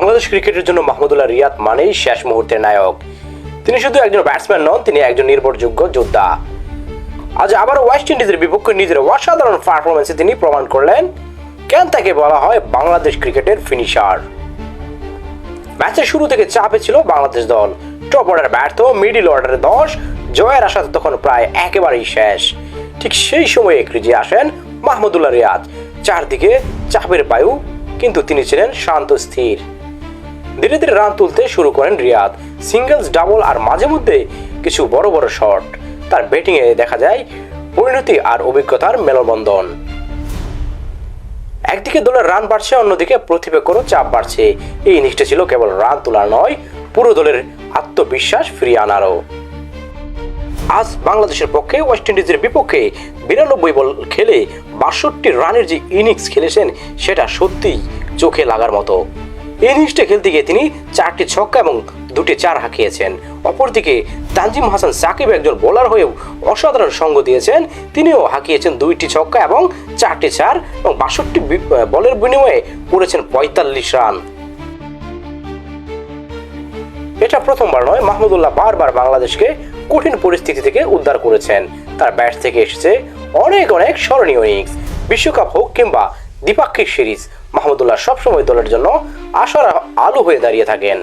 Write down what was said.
বাংলাদেশ ক্রিকেটের জন্য মাহমুদুল্লাহ রিয়াদ মানেই শেষ মুহূর্তের নায়ক। তিনি শুধু একজন ব্যাটসম্যান নন, তিনি একজন নির্ভরযোগ্য যোদ্ধা। আজ আবার ওয়েস্ট ইন্ডিজের বিপক্ষে নিজের অসাধারণ পারফরমেন্সে তিনি প্রমাণ করলেন, কেন তাকে বলা হয় বাংলাদেশ ক্রিকেটের ফিনিশার ম্যাচের শুরু থেকে চাপে ছিল বাংলাদেশ দল। টপ অর্ডার ব্যর্থ মিডিল অর্ডারে দশ, জয়ের আশা তখন প্রায় একেবারেই শেষ। ঠিক সেই সময়ে ক্রিজে আসেন মাহমুদুল্লাহ রিয়াদ। চারদিকে চাপের বায়ু, কিন্তু তিনি ছিলেন শান্ত স্থির। ধীরে ধীরে রান তুলতে শুরু করেন রিয়াদ। সিঙ্গেলস, ডাবল আর মাঝে মধ্যে কিছু বড় বড় শট। তার ব্যাটিংয়ে দেখা যায় পরিণতি আর অভিজ্ঞতার মেলবন্ধন। একদিকে দলের রান বাড়ছে, অন্যদিকে প্রতিপক্ষেরও চাপ বাড়ছে। এই ইনিংসটা ছিল কেবল রান তোলার নয়, পুরো দলের আত্মবিশ্বাস ফিরিয়ে আনারও। আজ বাংলাদেশের পক্ষে ওয়েস্ট ইন্ডিজের বিপক্ষে বিরানব্বই বল খেলে বাষট্টি রানের যে ইনিংস খেলেছেন, সেটা সত্যিই চোখে লাগার মতো। ইনিংসটা খেলতে গিয়ে তিনি চারটি ছক্কা এবং দুটি চার হাঁকিয়েছেন। অপরদিকে তানজিম হাসান সাকিব একজন বোলার হয়েও অসাধারণ সঙ্গ দিয়েছেন। তিনিও হাঁকিয়েছেন দুইটি ছক্কা এবং চারটি চার এবং বাষট্টি বলের বিনিময়ে করেছেন পঁয়তাল্লিশ রান। এটা প্রথমবার নয় মাহমুদুল্লাহ বারবার বাংলাদেশকে কঠিন পরিস্থিতি থেকে উদ্ধার করেছেন। তার ব্যাট থেকে এসেছে অনেক অনেক স্মরণীয় ইনিংস বিশ্বকাপ হোক কিংবা দ্বিপাক্ষিক সিরিজ মাহমুদুল্লাহ সবসময় দলের জন্য আশার আলো হয়ে দাঁড়িয়ে থাকেন।